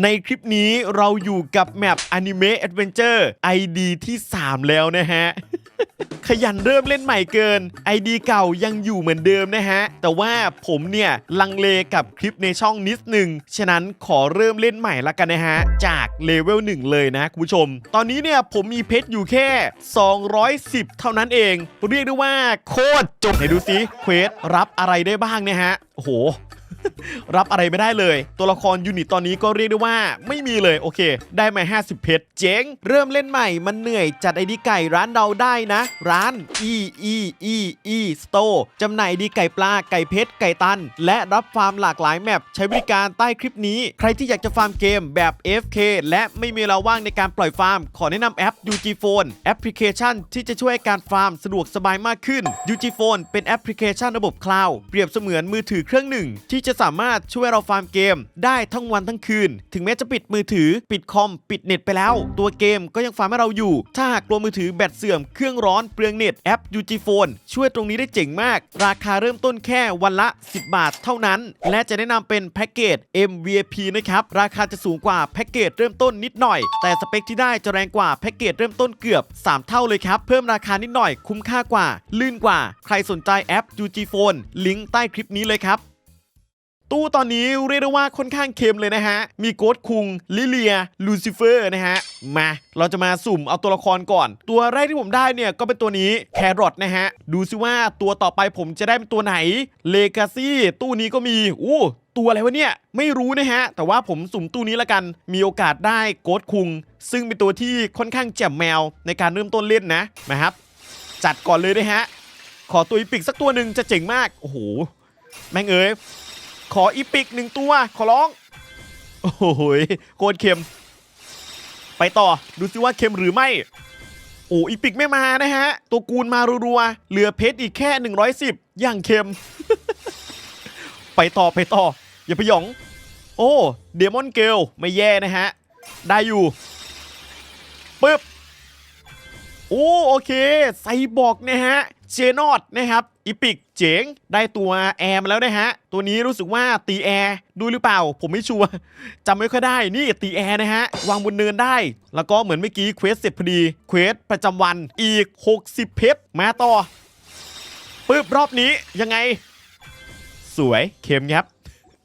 ในคลิปนี้เราอยู่กับแมป Anime Adventure ID ที่ 3 แล้วนะฮะ ขยันเริ่มเล่นใหม่เกิน ID เก่ายังอยู่เหมือนเดิมนะฮะ แต่ว่าผมเนี่ย ลังเลกับคลิปในช่องนิดหนึ่งฉะนั้นขอเริ่มเล่นใหม่ละกันนะฮะ จากเลเวล1เลยนะคุณผู้ชม ตอนนี้เนี่ยผมมีเพชรอยู่แค่ 210 เท่านั้นเอง เรียกได้ว่าโคตรจบไหนดูสิเควสรับอะไรได้บ้างเนี่ยฮะโอ้โห รับอะไรไม่ได้เลย ตัวละครยูนิตตอนนี้ก็เรียกได้ว่าไม่มีเลยโอเค ได้มา 50 เพชรเจ๋ง เริ่มเล่นใหม่มันเหนื่อยจัดไอดีไก่ร้านเราได้นะ ร้าน e e e e store จำหน่ายดีไก่ปลาไก่เพชรไก่ตัน และรับฟาร์มหลากหลายแมปใช้บริการใต้คลิปนี้ ใครที่อยากจะฟาร์มเกมแบบ FK และไม่มีเวลาว่างในการปล่อยฟาร์ม ขอแนะนำแอป UG Phone แอปพลิเคชันที่จะช่วยการฟาร์มสะดวกสบายมากขึ้น UG Phone เป็นแอปพลิเคชันระบบคลาวด์เปรียบเสมือนมือถือเครื่องหนึ่งที่จะสามารถช่วยเราฟาร์มเกม ได้ทั้งวันทั้งคืน ถึงแม้จะปิดมือถือ ปิดคอม ปิดเน็ตไปแล้ว ตัวเกมก็ยังฟาร์มให้เราอยู่ ถ้าหากกลัวมือถือแบตเสื่อม เครื่องร้อน เปลืองเน็ต แอป UG Phone ช่วยตรงนี้ได้เจ๋งมาก ราคาเริ่มต้นแค่วันละ 10 บาทเท่านั้น และจะแนะนำเป็นแพ็กเกจ MVP นะครับ ราคาจะสูงกว่าแพ็กเกจเริ่มต้นนิดหน่อย แต่สเปคที่ได้จะแรงกว่าแพ็กเกจเริ่มต้นเกือบ 3 เท่าเลยครับ เพิ่มราคานิดหน่อย คุ้มค่ากว่า ลื่นกว่า ใครสนใจแอป UG Phone ลิงก์ใต้คลิปนี้เลยครับ ตู้ตอนนี้เรียกได้ว่าค่อนข้างเค็มเลยนะฮะ มีโกดคุง ลิเลีย ลูซิเฟอร์นะฮะ มา เราจะมาสุ่มเอาตัวละครก่อน ตัวแรกที่ผมได้เนี่ยก็เป็นตัวนี้แครอทนะฮะ ดูซิว่าตัวต่อไปผมจะได้เป็นตัวไหน เลกาซี่ตู้นี้ก็มี อู้ตัวอะไรวะเนี่ย ไม่รู้นะฮะ แต่ว่าผมสุ่มตู้นี้ละกัน มีโอกาสได้โกดคุง ซึ่งเป็นตัวที่ค่อนข้างแจ่มแมวในการเริ่มต้นเล่นนะนะครับ จัดก่อนเลยนะฮะ ขอตัวอีปิกสักตัวหนึ่งจะเจ๋งมาก โอ้โห แม่งเอ้ย ขออีปิกหนึ่งตัว ขอร้อง โอ้โหยโคตรเค็ม ไปต่อดูซิว่าเค็มหรือไม่ โอ้อีปิกไม่มานะฮะ ตัวกูลมารัวๆ เหลือเพชรอีกแค่ 110 อย่างเค็ม ไปต่อไปต่อ อย่าไปหยอง โอ้ เดมอนเกลไม่แย่นะฮะ ได้อยู่ปึ๊บโอ้โอเค ไซบอร์กนะฮะ เจนอดนะครับอีปิกเจ๋งได้ตัวแอร์มาแล้วนะฮะ ตัวนี้รู้สึกว่าตีแอร์ดูหรือเปล่า ผมไม่ชัวร์จำไม่ค่อยได้นี่ตีแอร์นะฮะ วางบนเนินได้ แล้วก็เหมือนเมื่อกี้เควสเสร็จพอดีเควสประจำวันอีก 60 เพชรมาต่อปึ๊บรอบนี้ยังไง สวยเข้มครับ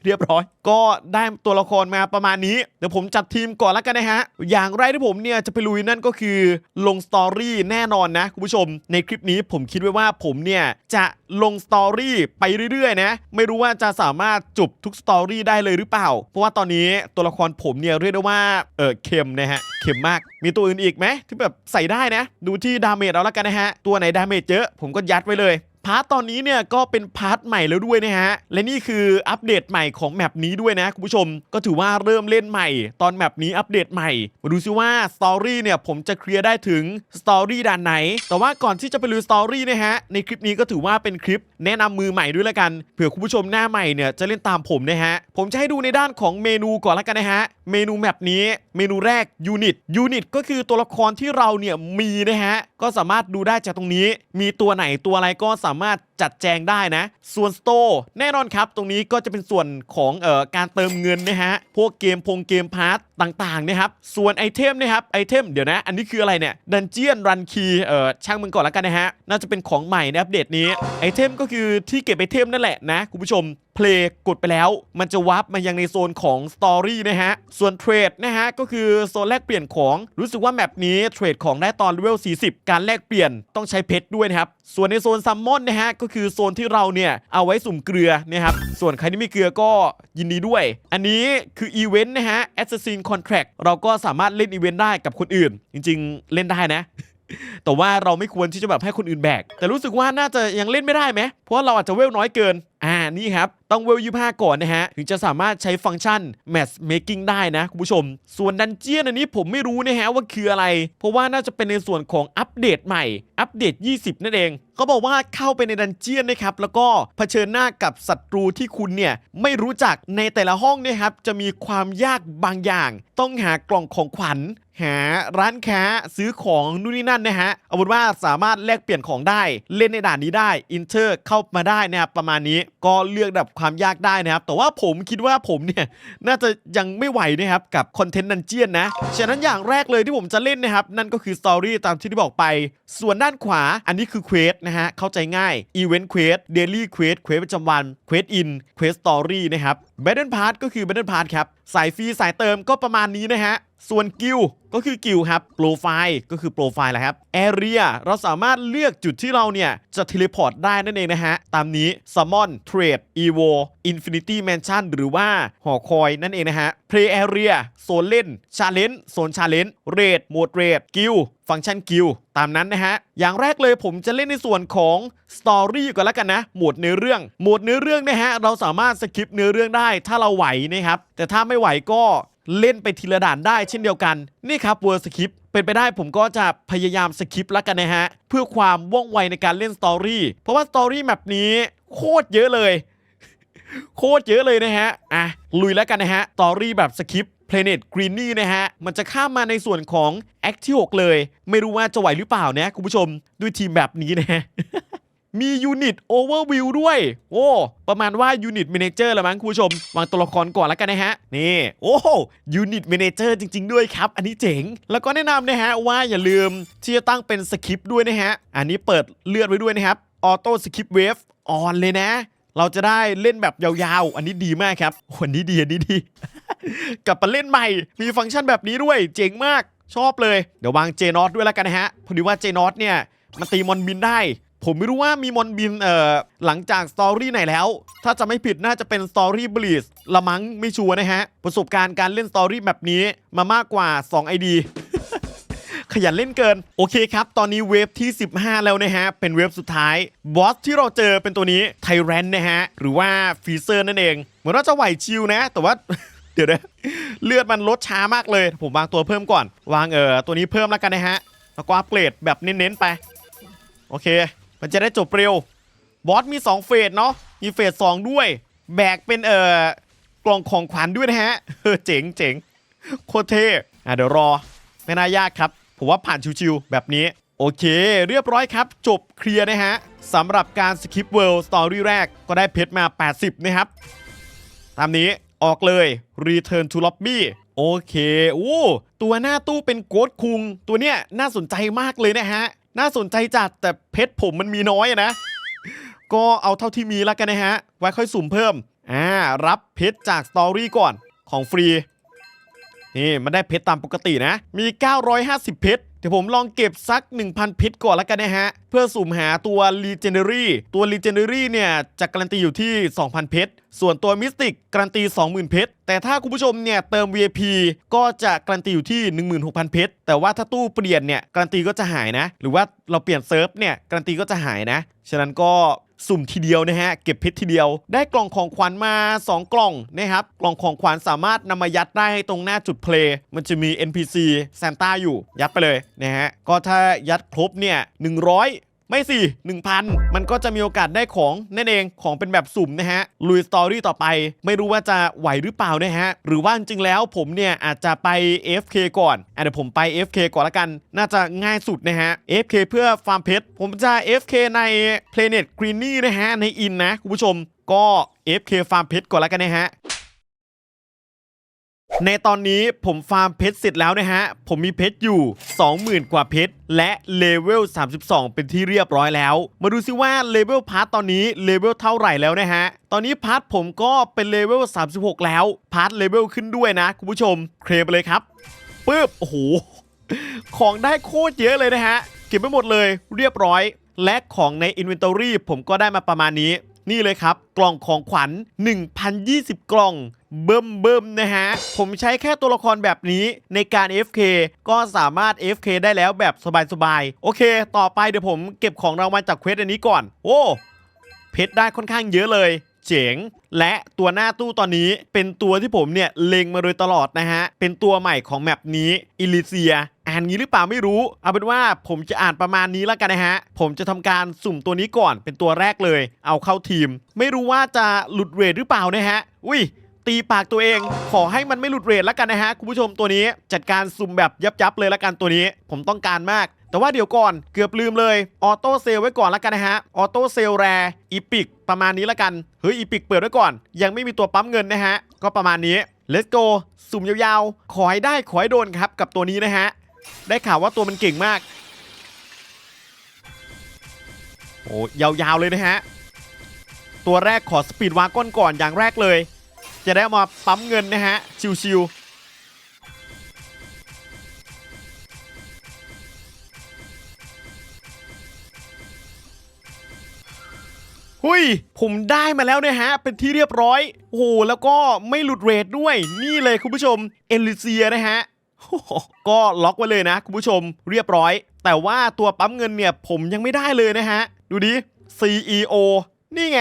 เรียบร้อย ก็ได้ตัวละครมาประมาณนี้ เดี๋ยวผมจัดทีมก่อนแล้วกันนะฮะ อย่างแรกที่ผมเนี่ยจะไปลุยนั่นก็คือลงสตอรี่แน่นอนนะคุณผู้ชม ในคลิปนี้ผมคิดไว้ว่าผมเนี่ยจะลงสตอรี่ไปเรื่อยๆนะ ไม่รู้ว่าจะสามารถจบทุกสตอรี่ได้เลยหรือเปล่า เพราะว่าตอนนี้ตัวละครผมเนี่ยเรียกได้ว่า เออเข็มนะฮะเข็มมาก มีตัวอื่นอีกไหมที่แบบใส่ได้นะ ดูที่ดาเมจเอาล้วกันนะฮะ ตัวไหนดาเมจเยอะผมก็ยัดไว้เลย พาร์ทตอนนี้เนี่ยก็เป็นพาร์ทใหม่แล้วด้วยนะฮะ และนี่คืออัปเดตใหม่ของแมปนี้ด้วยนะคุณผู้ชม ก็ถือว่าเริ่มเล่นใหม่ ตอนแมปนี้อัปเดตใหม่ มาดูซิว่าสตอรี่เนี่ยผมจะเคลียร์ได้ถึงสตอรี่ด่านไหน แต่ว่าก่อนที่จะไปลุยสตอรี่นะฮะ ในคลิปนี้ก็ถือว่าเป็นคลิปแนะนำมือใหม่ด้วยละกัน เผื่อคุณผู้ชมหน้าใหม่เนี่ยจะเล่นตามผมนะฮะ ผมจะให้ดูในด้านของเมนูก่อนละกันนะฮะ เมนูแมปนี้ เมนูแรกยูนิต ยูนิตก็คือตัวละครที่เราเนี่ยมีนะฮะ ก็สามารถดูได้จากตรงนี้ มีตัวไหนตัวอะไรก็สามารถ จัดแจงได้นะ ส่วนสโตร์แน่นอนครับ ตรงนี้ก็จะเป็นส่วนของเอ่อการเติมเงินนะฮะ พวกเกมพงเกมพาร์ตต่างๆนะครับ ส่วนไอเทมนะครับ ไอเทมเดี๋ยวนะ อันนี้คืออะไรเนี่ย ดันเจียนรันคีเอ่อช่างมันก่อนแล้วกันนะฮะ น่าจะเป็นของใหม่ในอัปเดตนี้ ไอเทมก็คือที่เก็บไอเทมนั่นแหละนะคุณผู้ชมเพลย์กดไปแล้วมันจะวับมายังในโซนของสตอรี่นะฮะ ส่วนเทรดนะฮะ ก็คือโซนแลกเปลี่ยนของรู้สึกว่าแมปนี้เทรดของได้ตอนเลเวล40 การแลกเปลี่ยนต้องใช้เพชรด้วยนะครับ ส่วนในโซนซัมมอนนะฮะ ก็คือโซนที่เราเนี่ยเอาไว้สุ่มเกลือนะครับส่วนใครที่ไม่เกลือก็ยินดีด้วย อันนี้คืออีเวนต์นะฮะ Assassin Contract เราก็สามารถเล่นอีเวนต์ได้กับคนอื่น จริง ๆ เล่นได้นะแต่ว่าเราไม่ควรที่จะแบบให้คนอื่นแบก แต่รู้สึกว่าน่าจะยังเล่นไม่ได้ไหมเพราะเราอาจจะเวลน้อยเกิน อ่านี่ครับ ต้องเวลยี่ห้าก่อนนะฮะ ถึงจะสามารถใช้ฟังก์ชัน Match Making ได้นะ คุณผู้ชม ส่วนดันเจียนอันนี้ผมไม่รู้นะฮะว่าคืออะไร เพราะว่าน่าจะเป็นในส่วนของอัปเดตใหม่ อัปเดต 20 นั่นเองเขาบอกว่าเข้าไปในดันเจียนนะครับ แล้วก็เผชิญหน้ากับศัตรูที่คุณเนี่ยไม่รู้จักในแต่ละห้องนี่ยครับ จะมีความยากบางอย่าง ต้องหากล่องของขวัญ หาร้านค้าซื้อของนู่นนี่นั่นนะฮะ เอาเป็นว่าสามารถแลกเปลี่ยนของได้ เล่นในด่านนี้ได้ อินเตอร์เข้าามาได้นะครับประมาณนี้ก็เลือกดับความยากได้นะครับ แต่ว่าผมคิดว่าผมเนี่ยน่าจะยังไม่ไหวนะครับกับคอนเทนต์นันเจียนนะฉะนั้นอย่างแรกเลยที่ผมจะเล่นนะครับ นั่นก็คือสตอรี่ตามที่ได้บอกไป ส่วนด้านขวาอันนี้คือเควสนะฮะเข้าใจง่ายอีเวนต์เควสเดลี่เควสเควสประจำวันเควสอินเควสสตอรี่นะครับ แบ t เดิลพาร์ก็คือแบ t เดิลพาร์ครับ สายฟรีสายเติมก็ประมาณนี้นะฮะ ส่วนกิลก็คือกิลครับ โปรไฟล์ก็คือโปรไฟล์แหละครับแอเรียเราสามารถเลือกจุดที่เราเนี่ย จะเทเลพอร์ตได้นั่นเองนะฮะ ตามนี้ซัมมอนเทรดอีโวอินฟินิตี้แมนชั่นหรือว่าหอคอยนั่นเองนะฮะ Play Area โซนเล่น Challenge โซน Challenge Rate โหมด Rate กิลฟังก์ชันกิลตามนั้นนะฮะ อย่างแรกเลยผมจะเล่นในส่วนของ Story ก่อนแล้วกันนะ หมวดเนื้อเรื่อง หมวดเนื้อเรื่องนะฮะ เราสามารถสคิปเนื้อเรื่องได้ถ้าเราไหวนะครับ แต่ถ้าไม่ไหวก็เล่นไปทีละด่านได้เช่นเดียวกัน นี่ครับ Word Skip เป็นไปได้ผมก็จะพยายามสคิปแล้วกันนะฮะ เพื่อความว่องไวในการเล่นสตอรี่เพราะว่าสตอรี่แบบนี้โคตรเยอะเลย โคตรเยอะเลยนะฮะ อะ ลุยแล้วกันนะฮะ ตอรี่แบบสคริป Planet Greeny นะฮะ มันจะข้ามมาในส่วนของ Act ที่ 6 เลย ไม่รู้ว่าจะไหวหรือเปล่านะคุณผู้ชม ด้วยทีมแบบนี้นะฮะ มียูนิต Overview ด้วย โอ้ ประมาณว่ายูนิต Manager ละมั้งคุณผู้ชม วางตัวละครก่อนแล้วกันนะฮะ นี่ โอ้ยูนิต Manager จริง ๆ ด้วยครับ อันนี้เจ๋ง แล้วก็แนะนำนะฮะว่าอย่าลืมที่จะตั้งเป็นสคริปต์ด้วยนะฮะ อันนี้เปิดเลือดไว้ด้วยนะครับ Auto Skip Wave ออนเลยนะ เราจะได้เล่นแบบยาวๆ อันนี้ดีมากครับโอ้อันนี้ดีอันนี้ดี กลับมาเล่นใหม่ มีฟังก์ชันแบบนี้ด้วย เจ๋งมาก ชอบเลย เดี๋ยววางเจนอตด้วยแล้วกันนะฮะ พอดีว่าเจนอตเนี่ยมันตีมอนบินได้ ผมไม่รู้ว่ามีมอนบินเอ่อหลังจากสตอรี่ไหนแล้ว ถ้าจะไม่ผิดน่าจะเป็นสตอรี่บลีสละมั้งไม่ชัวร์นะฮะ ประสบการณ์การเล่นสตอรี่แบบนี้มามากกว่า 2 ID ข ยันเล่นเกิน โอเคครับ ตอนนี้เวฟที่ 15 แล้วนะฮะ เป็นเวฟสุดท้าย บอสที่เราเจอเป็นตัวนี้ไทแรนนะฮะ หรือว่าฟีเซอร์นั่นเอง เหมือนว่าจะไหวชิวนะ แต่ว่าเดี๋ยวนะเลือดมันลดช้ามากเลย ผมวางตัวเพิ่มก่อน วางเออตัวนี้เพิ่มแล้วกันนะฮะ แล้วก็อัปเกรดแบบเน้นๆไป โอเค มันจะได้จบเร็ว บอสมี 2 เฟสเนาะ มีเฟส2ด้วย แบกเป็นเอ่อกล่องของขวัญด้วยนะฮะเออเจ๋งเจ๋งโคตรเท่อะเดี๋ยวรอ ไม่น่ายากครับ ผมว่าผ่านชิวๆแบบนี้ โอเค เรียบร้อยครับ จบเคลียร์นะฮะสำหรับการสคิปเวิลด์สตอรี่แรกก็ได้เพชรมา 80 นะครับ ตามนี้ออกเลย Return to Lobby โอเคโอ้ตัวหน้าตู้เป็นโกดคุง ตัวเนี้ยน่าสนใจมากเลยนะฮะ น่าสนใจจัดแต่เพชรผมมันมีน้อยนะ ก็เอาเท่าที่มีแล้วกันนะฮะ ไว้ค่อยสุ่มเพิ่ม อ่า รับเพชรจากสตอรี่ก่อนของฟรี นี่มันได้เพชรตามปกตินะ มี 950 เพชรเดี๋ยวผมลองเก็บสัก 1,000เพชรก่อนแล้วกันนะฮะ เพื่อสุ่มหาตัว Legendary ตัว Legendary เนี่ยจะการันตีอยู่ที่ 2,000 เพชรส่วนตัว Mystic การันตี 20,000 เพชรแต่ถ้าคุณผู้ชมเนี่ยเติม VIP ก็จะการันตีอยู่ที่ 16,000 เพชรแต่ว่าถ้าตู้เปลี่ยนเนี่ยการันตีก็จะหายนะ หรือว่าเราเปลี่ยนเซิร์ฟเนี่ยการันตีก็จะหายนะ ฉะนั้นก็ สุ่มทีเดียวนะฮะเก็บเพชรทีเดียว ได้กล่องของขวัญมา 2 กล่องนะครับกล่องของขวัญสามารถนำมายัดได้ให้ตรงหน้าจุดเพลย์มันจะมี NPC ซานต้าอยู่ยัดไปเลยนะฮะก็ถ้ายัดครบเนี่ย100 ไม่สิ1,000 มันก็จะมีโอกาสได้ของนั่นเองของเป็นแบบสุ่มนะฮะลุยสตอรี่ต่อไป ไม่รู้ว่าจะไหวหรือเปล่านะฮะ หรือว่าจริงแล้วผมเนี่ยอาจจะไป FK ก่อนอะเดี๋ยวผมไป FK ก่อนละกัน น่าจะง่ายสุดนะฮะ FK เพื่อฟาร์มเพชรผมจะ FK ใน Planet Greeny นะฮะในอินนะคุณผู้ชมก็ FK ฟาร์มเพชรก่อนละกันนะฮะ ในตอนนี้ผมฟาร์มเพชรเสร็จแล้วนะฮะ ผมมีเพชรอยู่ 20,000 กว่าเพชรและเลเวล 32 เป็นที่เรียบร้อยแล้ว มาดูซิว่าเลเวลพาร์ทตอนนี้เลเวลเท่าไหร่แล้วนะฮะ ตอนนี้พาร์ทผมก็เป็นเลเวล 36 แล้ว พาร์ทเลเวลขึ้นด้วยนะ คุณผู้ชม เคลมไปเลยครับปึ๊บ โอ้โห ของได้โคตรเยอะเลยนะฮะ เก็บไปหมดเลยเรียบร้อย และของใน Inventory ผมก็ได้มาประมาณนี้ นี่เลยครับ กล่องของขวัญ 1,020 กล่อง เบิ่มเบิ่มนะฮะ ผมใช้แค่ตัวละครแบบนี้ในการ FK ก็สามารถ FK ได้แล้วแบบสบายๆ โอเค ต่อไปเดี๋ยวผมเก็บของรางวัลจากเควสอันนี้ก่อน โอ้เพชรได้ค่อนข้างเยอะเลยเจ๋งและตัวหน้าตู้ตอนนี้เป็นตัวที่ผมเนี่ยเล็งมาโดยตลอดนะฮะ เป็นตัวใหม่ของแมปนี้อิลิเซีย อ่านงี้หรือเปล่าไม่รู้ เอาเป็นว่าผมจะอ่านประมาณนี้แล้วกันนะฮะ ผมจะทำการสุ่มตัวนี้ก่อนเป็นตัวแรกเลย เอาเข้าทีม ไม่รู้ว่าจะหลุดเรทหรือเปล่านะฮะ อุ้ยตีปากตัวเอง ขอให้มันไม่หลุดเรทแล้วกันนะฮะคุณผู้ชมตัวนี้จัดการสุ่มแบบยับยับๆเลยแล้วกันตัวนี้ ผมต้องการมาก แต่ว่าเดี๋ยวก่อนเกือบลืมเลยออโต้เซลไว้ก่อนแล้วกันนะฮะออโต้เซลแรอีพิกประมาณนี้แล้วกันเฮ้ยอีพิกเปิดไว้ก่อน ยังไม่มีตัวปั๊มเงินนะฮะก็ประมาณนี้ let's go สุ่มยาวๆ ขอให้ได้ขอให้โดนครับกับตัวนี้นะฮะ ได้ข่าวว่าตัวมันเก่งมาก โอ้ยาวๆเลยนะฮะ ตัวแรกขอสปีดวาก้อนก่อนอย่างแรกเลย จะได้มาปั๊มเงินนะฮะ ชิวๆหุยผมได้มาแล้วเนี่ยฮะ เป็นที่เรียบร้อย โอ้โห แล้วก็ไม่หลุดเรทด้วย นี่เลยคุณผู้ชม เอลิเซียนะฮะ ก็ล็อกไว้เลยนะคุณผู้ชมเรียบร้อย แต่ว่าตัวปั๊มเงินเนี่ยผมยังไม่ได้เลยนะฮะ ดูดิ CEO นี่ไง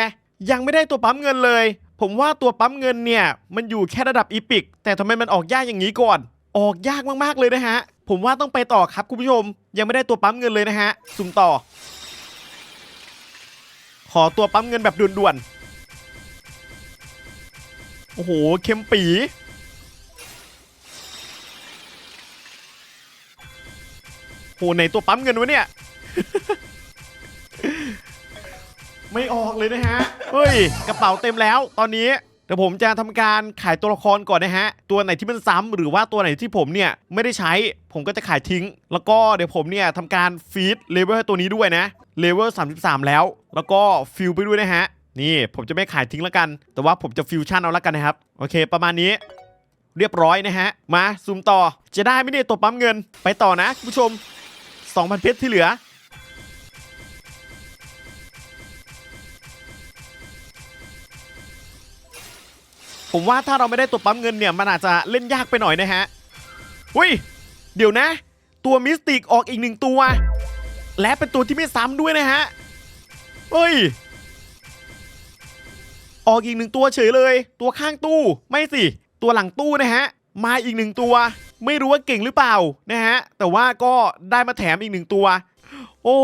ยังไม่ได้ตัวปั๊มเงินเลย ผมว่าตัวปั๊มเงินเนี่ย มันอยู่แค่ระดับอีพิกแต่ทำไมมันออกยากอย่างนี้ก่อน ออกยากมากๆเลยนะฮะ ผมว่าต้องไปต่อครับคุณผู้ชม ยังไม่ได้ตัวปั๊มเงินเลยนะฮะสุ่มต่อ ขอตัวปั๊มเงินแบบด่วนๆโอ้โหเข็มปี โหไหนตัวปั๊มเงินวะเนี่ย ไม่ออกเลยนะฮะ เฮ้ย กระเป๋าเต็มแล้วตอนนี้เดี๋ยวผมจะทำการขายตัวละครก่อนนะฮะ ตัวไหนที่มันซ้ำหรือว่าตัวไหนที่ผมเนี่ยไม่ได้ใช้ ผมก็จะขายทิ้ง แล้วก็เดี๋ยวผมเนี่ยทำการฟีดเลเวลให้ตัวนี้ด้วยนะ เลเวล33 แล้ว แล้วก็ฟิลไปด้วยนะฮะ นี่ผมจะไม่ขายทิ้งแล้วกัน แต่ว่าผมจะฟิวชั่นเอาแล้วกันนะครับ โอเค ประมาณนี้ เรียบร้อยนะฮะ มาซูมต่อ จะได้ไหมเนี่ยตัวปั๊มเงิน ไปต่อนะคุณผู้ชม 2,000 เพชรที่เหลือ ผมว่าถ้าเราไม่ได้ตัวปั๊มเงินเนี่ย มันอาจจะเล่นยากไปหน่อยนะฮะอุ้ย เดี๋ยวนะ ตัวมิสติกออกอีกหนึ่งตัว และเป็นตัวที่ไม่ซ้ำด้วยนะฮะเฮ้ย ออกอีกหนึ่งตัวเฉยเลย ตัวข้างตู้ไม่สิ ตัวหลังตู้นะฮะ มาอีกหนึ่งตัว ไม่รู้ว่าเก่งหรือเปล่านะฮะ แต่ว่าก็ได้มาแถมอีกหนึ่งตัว โอ้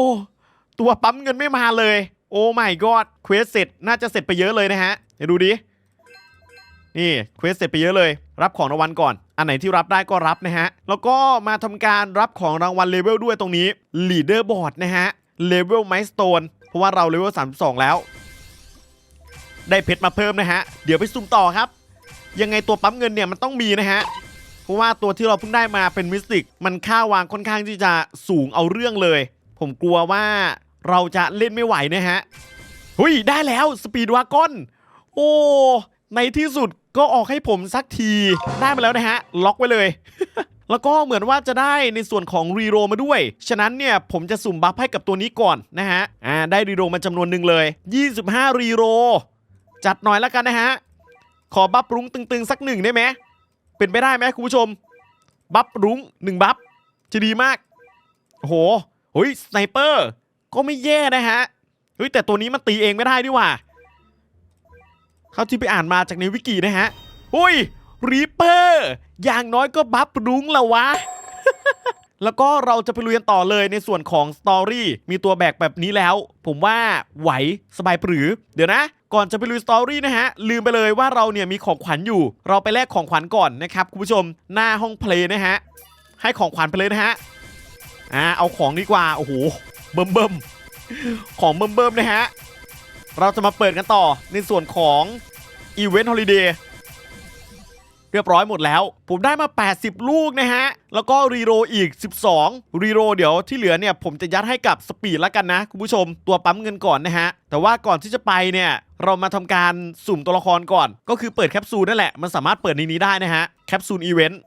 ตัวปั๊มเงินไม่มาเลย โอ้ไม่กอดเควสเสร็จน่าจะเสร็จไปเยอะเลยนะฮะเดี๋ยวดูดิ นี่เควสเสร็จไปเยอะเลย รับของรางวัลก่อน อันไหนที่รับได้ก็รับนะฮะ แล้วก็มาทำการรับของรางวัลเลเวลด้วยตรงนี้ Leader Board นะฮะเลเวล Milestone เพราะว่าเราเลเวล32 แล้ว ได้เพชรมาเพิ่มนะฮะ เดี๋ยวไปซุ่มต่อครับ ยังไงตัวปั๊มเงินเนี่ยมันต้องมีนะฮะ เพราะว่าตัวที่เราเพิ่งได้มาเป็นมิสติก มันค่าวางค่อนข้างที่จะสูงเอาเรื่องเลย ผมกลัวว่าเราจะเล่นไม่ไหวนะฮะหุยได้แล้วสปีดวากอนโอ้ในที่สุดก็ออกให้ผมสักทีได้มาแล้วนะฮะ ล็อกไว้เลย แล้วก็เหมือนว่าจะได้ในส่วนของรีโรมาด้วย ฉะนั้นเนี่ยผมจะสุ่มบัฟให้กับตัวนี้ก่อนนะฮะอ่าได้รีโรมาจำนวนหนึ่งเลย 25 รีโร จัดหน่อยแล้วกันนะฮะ ขอบัฟรุ้งตึงๆ สักหนึ่งได้ไหม เป็นไปได้ไหมคุณผู้ชม บัฟรุ้งหนึ่งบัฟจะดีมาก โอ้โหเฮ้ยสไนเปอร์ก็ไม่แย่นะฮะ เฮ้ยแต่ตัวนี้มันตีเองไม่ได้ดีกว่าเขาที่ไปอ่านมาจากในวิกินะฮะ อุ้ยรีเปอร์ อย่างน้อยก็บัฟรุ้งละวะ แล้วก็เราจะไปลุยกันต่อเลยในส่วนของสตอรี่มีตัวแบกแบบนี้แล้ว ผมว่าไหวสบายปรือ เดี๋ยวนะก่อนจะไปลุยสตอรี่นะฮะ ลืมไปเลยว่าเราเนี่ยมีของขวัญอยู่ เราไปแลกของขวัญก่อนนะครับคุณผู้ชมหน้าห้องเพลย์นะฮะ ให้ของขวัญไปเลยนะฮะอ่าเอาของดีกว่า โอ้โหเบิ่มเบิ่มของเบิ่มเบิ่มนะฮะ เราจะมาเปิดกันต่อในส่วนของอีเวนต์ฮอลิเดย์ เรียบร้อยหมดแล้ว ผมได้มา 80 ลูกนะฮะ แล้วก็รีโรอีก 12 รีโรเดี๋ยวที่เหลือเนี่ยผมจะยัดให้กับสปีดแล้วกันนะ คุณผู้ชมตัวปั๊มเงินก่อนนะฮะ แต่ว่าก่อนที่จะไปเนี่ยเรามาทำการสุ่มตัวละครก่อน ก็คือเปิดแคปซูลนั่นแหละ มันสามารถเปิดในนี้ได้นะฮะ แคปซูลอีเวนต์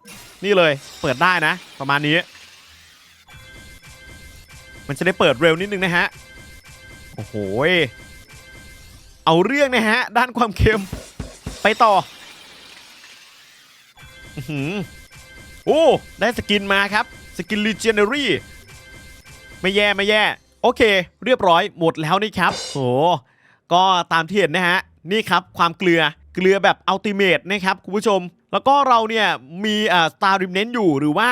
นี่เลยเปิดได้นะ ประมาณนี้ มันจะได้เปิดเร็วนิดนึงนะฮะ โอ้โหเอาเรื่องนะฮะ ด้านความเค็มไปต่อ หือโอ้ ได้สกินมาครับ สกินลีเจเนอรี่ไม่แย่ไม่แย่ โอเค เรียบร้อยหมดแล้วนี่ครับโอ้ก็ตามที่เห็นนะฮะ นี่ครับความเกลือเกลือแบบอัลติเมทนะครับคุณผู้ชม แล้วก็เราเนี่ยมีอ่าสตาร์ริมเน้นอยู่หรือว่า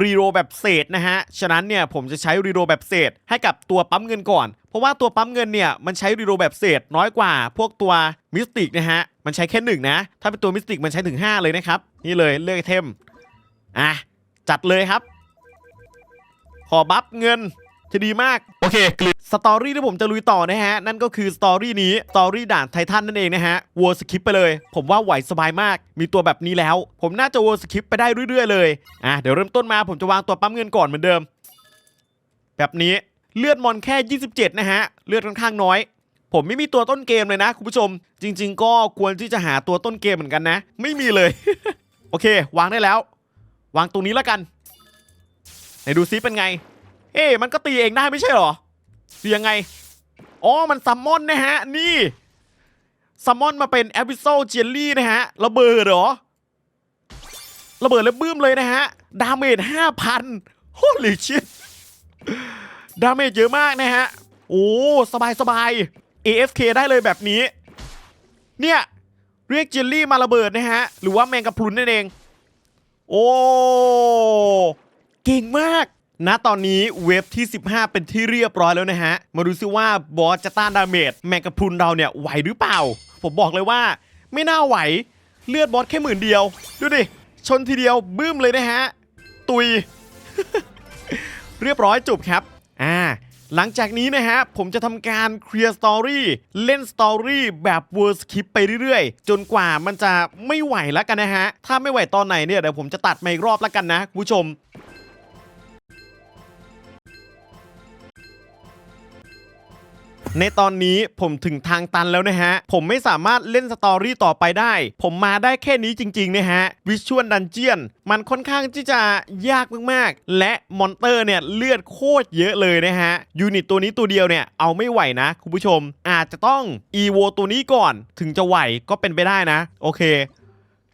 รีโรแบบเศษนะฮะ ฉะนั้นเนี่ยผมจะใช้รีโรแบบเศษให้กับตัวปั๊มเงินก่อน เพราะว่าตัวปั๊มเงินเนี่ยมันใช้รีโรแบบเศษน้อยกว่า พวกตัวมิสติกนะฮะ มันใช้แค่หนึ่งนะ ถ้าเป็นตัวมิสติกมันใช้ถึง 5 เลยนะครับ นี่เลยเลือกไอเทม อะ จัดเลยครับ ขอบัฟเงิน จะดีมาก โอเคกลืนสตอรี่ที่ผมจะลุยต่อนะฮะ นั่นก็คือสตอรี่นี้ สตอรี่ด่านไททันนั่นเองนะฮะวัวสคิปไปเลย ผมว่าไหวสบายมาก มีตัวแบบนี้แล้ว ผมน่าจะวัวสคิปไปได้เรื่อยๆเลย อะ เดี๋ยวเริ่มต้นมาผมจะวางตัวปั๊มเงินก่อนเหมือนเดิม แบบนี้ เลือดมอนแค่ 27 นะฮะ เลือดค่อนข้างน้อยผมไม่มีตัวต้นเกมเลยนะคุณผู้ชม จริง ๆ ก็ควรที่จะหาตัวต้นเกมเหมือนกันนะ ไม่มีเลย โอเค วางได้แล้ว วางตรงนี้แล้วกันไหนดูซิเป็นไง เอ๊มันก็ตีเองได้ไม่ใช่หรอตียังไง อ๋อ มันซัมมอนนะฮะ นี่ซัมมอนมาเป็นแอปิโซเจลลี่นะฮะ ระเบิดหรอ ระเบิดแล้วบื้มเลยนะฮะ ดาเมจ5,000 holy shit ดาเมจเยอะมากนะฮะ โอ้ สบายสบาย AFK ได้เลยแบบนี้ เนี่ย เรียกเจลลี่มาระเบิดนะฮะ หรือว่าแมงกะพรุนนั่นเอง โอ้ เก่งมาก ณตอนนี้เว็บที่ 15 เป็นที่เรียบร้อยแล้วนะฮะ มาดูซิว่าบอสจะต้านดาเมจแมงกะพรุนเราเนี่ยไหวหรือเปล่า ผมบอกเลยว่า ไม่น่าไหว เลือดบอสแค่หมื่นเดียว ดูดิ ชนทีเดียวบึ้มเลยนะฮะ ตุย เรียบร้อยจบครับ อ่า หลังจากนี้นะฮะ ผมจะทำการเคลียร์สตอรี่เล่นสตอรี่แบบเวอร์สคิปไปเรื่อยๆ จนกว่ามันจะไม่ไหวแล้วกันนะฮะ ถ้าไม่ไหวตอนไหนเนี่ยเดี๋ยวผมจะตัดมาอีกรอบแล้วกันนะคุณผู้ชม ในตอนนี้ผมถึงทางตันแล้วนะฮะ ผมไม่สามารถเล่นสตอรี่ต่อไปได้ ผมมาได้แค่นี้จริงๆนะฮะวิชวลดันเจียนมันค่อนข้างที่จะยากมากๆ และมอนเตอร์เนี่ยเลือดโคตรเยอะเลยนะฮะยูนิตตัวนี้ตัวเดียวเนี่ยเอาไม่ไหวนะ คุณผู้ชม อาจจะต้องอีโวตัวนี้ก่อนถึงจะไหวก็เป็นไปได้นะ โอเค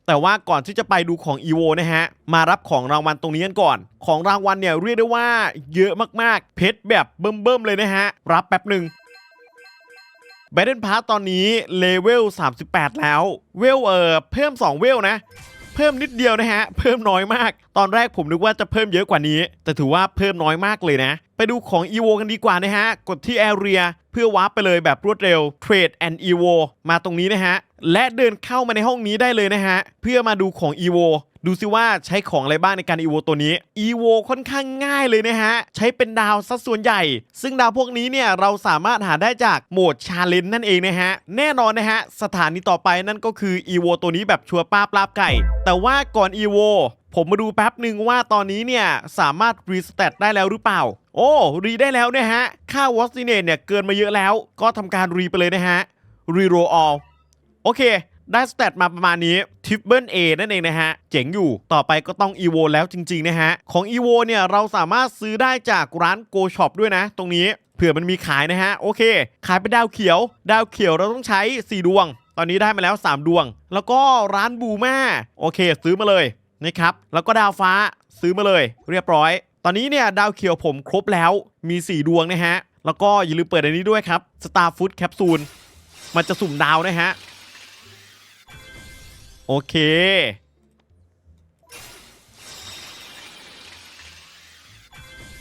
แต่ว่าก่อนที่จะไปดูของ EVO นะฮะ มารับของรางวัลตรงนี้กันก่อน ของรางวัลเนี่ยเรียกได้ว่าเยอะมากๆ เพชรแบบเบิ่มๆเลยนะฮะ รับแป๊บหนึ่ง b a t t l e Pass ตอนนี้เลเวล 38 แล้ว เวลเออเพิ่ม 2 เวลนะ เพิ่มนิดเดียวนะฮะ เพิ่มน้อยมาก ตอนแรกผมนึกว่าจะเพิ่มเยอะกว่านี้ แต่ถือว่าเพิ่มน้อยมากเลยนะ ไปดูของอีโวกันดีกว่านะฮะ กดที่ Area เเพื่อวาร์ปไปเลยแบบรวดเร็ว Trade and EVO มาตรงนี้นะฮะ และเดินเข้ามาในห้องนี้ได้เลยนะฮะ เพื่อมาดูของ EVO ดูซิว่าใช้ของอะไรบ้างในการ EVO ตัวนี้ EVO ค่อนข้างง่ายเลยนะฮะ ใช้เป็นดาวซะส่วนใหญ่ ซึ่งดาวพวกนี้เนี่ย เราสามารถหาได้จากโหมดชาเลนจ์นั่นเองนะฮะ แน่นอนนะฮะ สถานีต่อไปนั่นก็คือ EVO ตัวนี้แบบชัวร์ป้าปลาบไก่ แต่ว่าก่อน EVO ผมมาดูแป๊บหนึ่งว่าตอนนี้เนี่ย สามารถรีสเตตได้แล้วหรือเปล่า โอ้ รีได้แล้วนะฮะ ค่าวอสติเนตเนี่ยเกินมาเยอะแล้ว ก็ทำการรีไปเลยนะฮะ รีโรออลโอเค ได้สเตตมาประมาณนี้ทิปเบิลเอนั่นเองนะฮะ เจ๋งอยู่ต่อไปก็ต้อง EVO แล้วจริง ๆ นะฮะ ของ EVO เนี่ยเราสามารถซื้อได้จากร้าน Go Shop ด้วยนะ ตรงนี้เผื่อมันมีขายนะฮะ โอเค ขายเป็นดาวเขียว ดาวเขียวเราต้องใช้ 4 ดวง ตอนนี้ได้มาแล้ว 3 ดวง แล้วก็ร้านบูมาโอเค ซื้อมาเลยนะครับแล้วก็ดาวฟ้าซื้อมาเลย เรียบร้อย ตอนนี้เนี่ยดาวเขียวผมครบแล้วมี 4 ดวงนะฮะ แล้วก็อย่าลืมเปิดอันนี้ด้วยครับ Star Food Capsule มันจะสุ่มดาวนะฮะ โอเค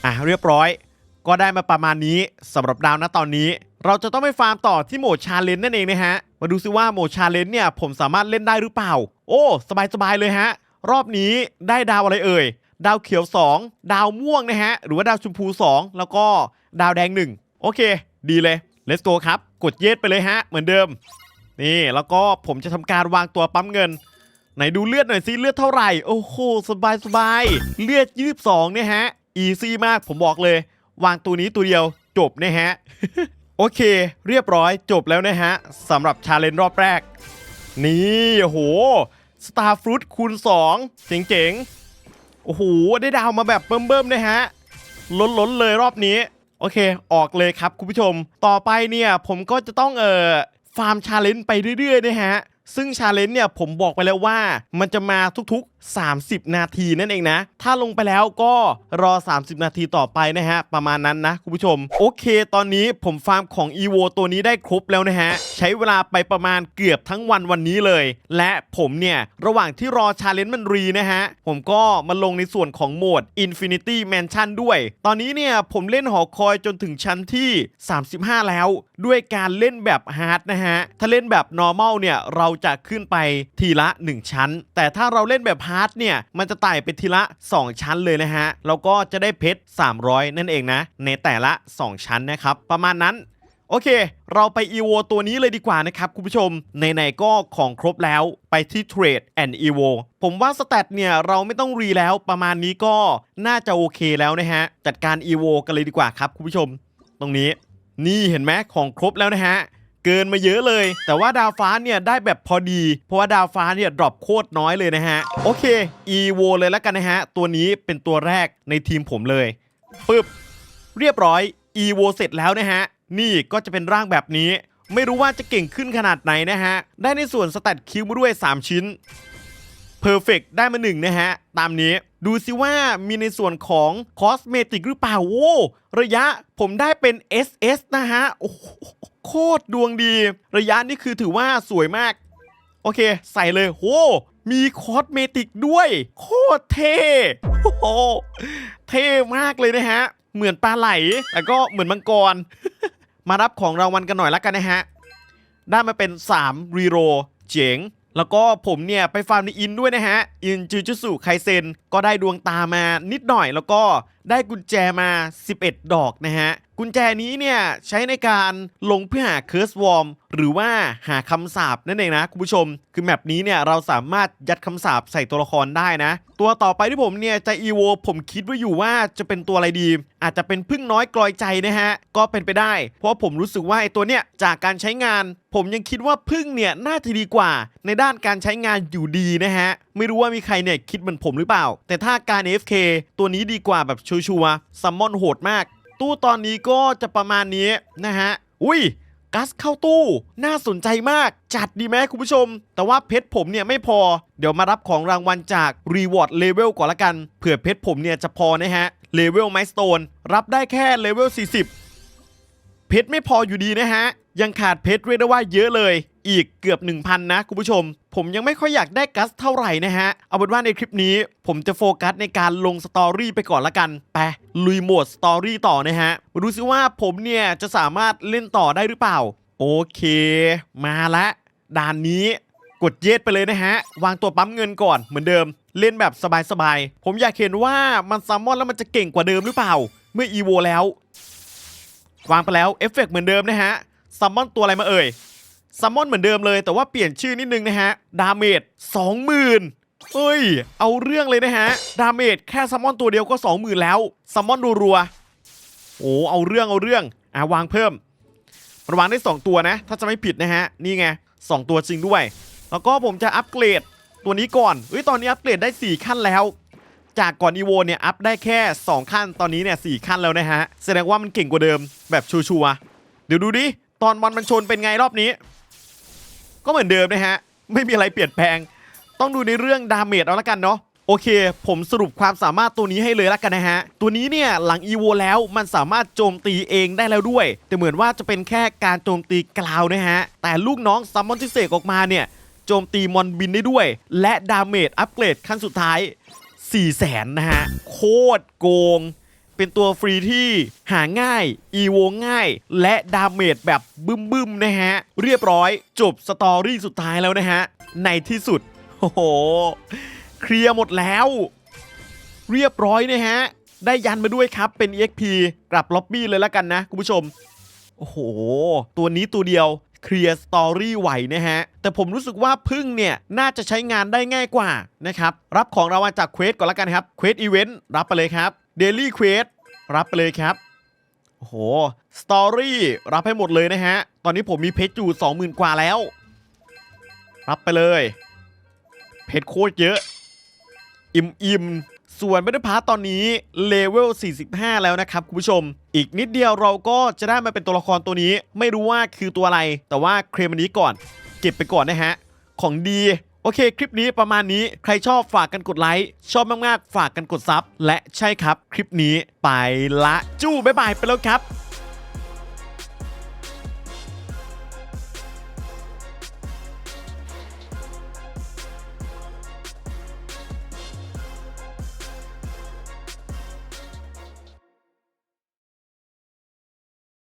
อะเรียบร้อย ก็ได้มาประมาณนี้สำหรับดาวนะตอนนี้ เราจะต้องไปฟาร์มต่อที่โหมดชาเลนจ์นั่นเองนะฮะ มาดูซิว่าโหมดชาเลนจ์เนี่ยผมสามารถเล่นได้หรือเปล่า โอ้ สบายๆเลยฮะ รอบนี้ได้ดาวอะไรเอ่ย ดาวเขียว 2 ดาวม่วงนะฮะ หรือว่าดาวชมพู 2 แล้วก็ดาวแดง 1 โอเค ดีเลย let's go ครับ กดเยสไปเลยฮะ เหมือนเดิม นี่ แล้วก็ผมจะทำการวางตัวปั๊มเงิน ไหนดูเลือดหน่อยสิเลือดเท่าไหร่ โอ้โห สบายสบายเลือด 22 เนี่ยฮะ อีซี่มาก ผมบอกเลย วางตัวนี้ตัวเดียว จบนะฮะ โอเค เรียบร้อย จบแล้วนะฮะสำหรับชาเลนจ์รอบแรก นี่โอ้โห Star Fruit คูณ 2 เจ๋งๆ โอ้โห ได้ดาวมาแบบเบิ่มๆนะฮะ ล้นๆเลยรอบนี้ โอเค ออกเลยครับคุณผู้ชม ต่อไปเนี่ย ผมก็จะต้องเอ่อฟาร์มชาเลนจ์ไปเรื่อยๆนะฮะ ซึ่งชาเลนจ์เนี่ยผมบอกไปแล้วว่า มันจะมาทุกๆ 30 นาทีนั่นเองนะ ถ้าลงไปแล้วก็รอ 30 นาทีต่อไปนะฮะ ประมาณนั้นนะคุณผู้ชม โอเค ตอนนี้ผมฟาร์มของ EVO ตัวนี้ได้ครบแล้วนะฮะ ใช้เวลาไปประมาณเกือบทั้งวันวันนี้เลย และผมเนี่ย ระหว่างที่รอชาเลนจ์มันรีนะฮะ ผมก็มาลงในส่วนของโหมด Infinity Mansion ด้วย ตอนนี้เนี่ยผมเล่นหอคอยจนถึงชั้นที่ 35 แล้ว ด้วยการเล่นแบบฮาร์ดนะฮะถ้าเล่นแบบ normal เนี่ยเราจะขึ้นไปทีละ 1 ชั้น แต่ถ้าเราเล่นแบบาร์ทเนี่ย มันจะไต่ไปทีละ 2 ชั้นเลยนะฮะ แล้วก็จะได้เพชร 300 นั่นเองนะ ในแต่ละ 2 ชั้นนะครับ ประมาณนั้นโอเค เราไป EVO ตัวนี้เลยดีกว่านะครับคุณผู้ชม ในๆก็ของครบแล้วไปที่ Trade and EVO ผมว่าสแตทเนี่ยเราไม่ต้องรีแล้วประมาณนี้ก็น่าจะโอเคแล้วนะฮะ จัดการ EVO กันเลยดีกว่าครับคุณผู้ชม ตรงนี้ นี่เห็นไหมของครบแล้วนะฮะ เกินมาเยอะเลย แต่ว่าดาวฟ้าเนี่ยได้แบบพอดี เพราะว่าดาวฟ้าเนี่ยดรอปโคตรน้อยเลยนะฮะ โอเค EVO เลยแล้วกันนะฮะ ตัวนี้เป็นตัวแรกในทีมผมเลยปึ๊บเรียบร้อย EVO เสร็จแล้วนะฮะ นี่ก็จะเป็นร่างแบบนี้ ไม่รู้ว่าจะเก่งขึ้นขนาดไหนนะฮะ ได้ในส่วนสแตทคิวมาด้วย 3 ชิ้น Perfect ได้มาหนึ่งนะฮะ ตามนี้ดูสิว่ามีในส่วนของคอสเมติกหรือเปล่าโว้ระยะผมได้เป็น SS นะฮะ โอ้ โคตรดวงดี ระยะนี่คือถือว่าสวยมาก โอเค ใส่เลยโหมีคอสเมติกด้วย โคตรเท่โอ้โหเท่มากเลยนะฮะ เหมือนปลาไหลแล้วก็เหมือนมังกร มารับของรางวัลกันหน่อยละกันนะฮะ ได้มาเป็น 3 รีโรเจ๋งแล้วก็ผมเนี่ยไปฟาร์มในอินด้วยนะฮะ อินจูจุสุไคเซนก็ได้ดวงตามานิดหน่อย แล้วก็ได้กุญแจมา 11 ดอกนะฮะ กุญแจนี้เนี่ยใช้ในการลงเพื่อหาเคิร์สวอร์มหรือว่าหาคำสาปนั่นเองนะคุณผู้ชม คือแมปนี้เนี่ยเราสามารถยัดคำสาปใส่ตัวละครได้นะ ตัวต่อไปที่ผมเนี่ยจะอีโวผมคิดว่าอยู่ว่าจะเป็นตัวอะไรดี อาจจะเป็นพึ่งน้อยกลอยใจนะฮะ ก็เป็นไปได้ เพราะผมรู้สึกว่าไอ้ตัวเนี้ยจากการใช้งาน ผมยังคิดว่าพึ่งเนี่ยน่าจะดีกว่า ในด้านการใช้งานอยู่ดีนะฮะ ไม่รู้ว่ามีใครเนี่ยคิดเหมือนผมหรือเปล่า แต่ถ้าการ FK ตัวนี้ดีกว่าแบบชัวร์ๆซัมมอนโหดมาก ตู้ตอนนี้ก็จะประมาณนี้นะฮะ อุ้ยกัสเข้าตู้ น่าสนใจมาก จัดดีไหมคุณผู้ชม แต่ว่าเพชรผมเนี่ยไม่พอ เดี๋ยวมารับของรางวัลจาก Reward Level ก่อนละกัน เผื่อเพชรผมเนี่ยจะพอนะฮะ Level Milestone รับได้แค่ Level 40 เพชรไม่พออยู่ดีนะฮะ ยังขาดเพชรเรียกได้ว่าเยอะเลย อีกเกือบ 1,000 นะคุณผู้ชม ผมยังไม่ค่อยอยากได้กัสเท่าไหร่นะฮะ เอาเป็นว่าในคลิปนี้ ผมจะโฟกัสในการลงสตอรี่ไปก่อนละกัน ไป ลุยโหมดสตอรี่ต่อนะฮะมาดูซิว่าผมเนี่ยจะสามารถเล่นต่อได้หรือเปล่า โอเค มาละด่านนี้กดเย็ดไปเลยนะฮะ วางตัวปั๊มเงินก่อนเหมือนเดิม เล่นแบบสบายๆ ผมอยากเห็นว่ามันซัมมอนแล้วมันจะเก่งกว่าเดิมหรือเปล่า เมื่ออีโวแล้ว วางไปแล้วเอฟเฟกต์เหมือนเดิมนะฮะซัมมอนตัวอะไรมาเอ่ย ซัมมอนเหมือนเดิมเลย แต่ว่าเปลี่ยนชื่อนิดนึงนะฮะ ดาเมจ20,000เฮ้ย เอาเรื่องเลยนะฮะ ดาเมจแค่ซัมมอนตัวเดียวก็ 20,000 แล้ว ซัมมอนรัวๆโอ้เอาเรื่องเอาเรื่อง อะวางเพิ่มมันวางได้ 2 ตัวนะ ถ้าจะไม่ผิดนะฮะ นี่ไง 2 ตัวจริงด้วย แล้วก็ผมจะอัปเกรดตัวนี้ก่อนเฮ้ย ตอนนี้อัปเกรดได้ 4 ขั้นแล้ว จากก่อนอีโวเนี่ย อัพได้แค่ 2 ขั้น ตอนนี้เนี่ยสขั้นแล้วนะฮะ แสดงว่ามันเก่งกว่าเดิมแบบชัวร์ๆเดี๋ยวดูดิ ตอนวันมันชนเป็นไงรอบนี้ ก็เหมือนเดิมนะฮะ ไม่มีอะไรเปลี่ยนแปลง ต้องดูในเรื่องดาเมจเอาละกันเนาะโอเค ผมสรุปความสามารถตัวนี้ให้เลยละกันนะฮะ ตัวนี้เนี่ยหลังอีโวแล้วมันสามารถโจมตีเองได้แล้วด้วย แต่เหมือนว่าจะเป็นแค่การโจมตีกล่าวนะฮะ แต่ลูกน้องซัมมอนที่เสกออกมาเนี่ย โจมตีมอนบินได้ด้วย และดาเมจอัปเกรดขั้นสุดท้าย4แสนนะฮะ โคตรโกง เป็นตัวฟรีที่หาง่ายอีโวง่าย และดาเมจแบบบึ้มๆนะฮะ เรียบร้อยจบสตอรี่สุดท้ายแล้วนะฮะ ในที่สุด โอ้โห เคลียร์หมดแล้ว เรียบร้อยนะฮะ ได้ยันมาด้วยครับเป็น EXP กลับล็อบบี้เลยแล้วกันนะคุณผู้ชม โอ้โห ตัวนี้ตัวเดียวเคลียร์สตอรี่ไหวนะฮะ แต่ผมรู้สึกว่าพึ่งเนี่ย น่าจะใช้งานได้ง่ายกว่านะครับ รับของรางวัลจากเควสก่อนละกันครับเควสอีเวนต์รับไปเลยครับ เดลี่เควสรับไปเลยครับ โอ้โห สตอรี่รับให้หมดเลยนะฮะ ตอนนี้ผมมีเพชรอยู่20,000 กว่าแล้ว รับไปเลย เพชรโคตรเยอะ อิ่มอิ่มส่วนบัตเตอร์พาร์ตตอนนี้เลเวล 45 แล้วนะครับคุณผู้ชม อีกนิดเดียวเราก็จะได้มาเป็นตัวละครตัวนี้ ไม่รู้ว่าคือตัวอะไร แต่ว่าเคลมอันนี้ก่อน เก็บไปก่อนนะฮะ ของดี โอเค คลิปนี้ประมาณนี้ใครชอบฝากกันกดไลค์ ชอบมาก ๆ ฝากกันกดซับและใช่ครับ คลิปนี้ไปละจู้บ๊ายบายไปแล้วครับ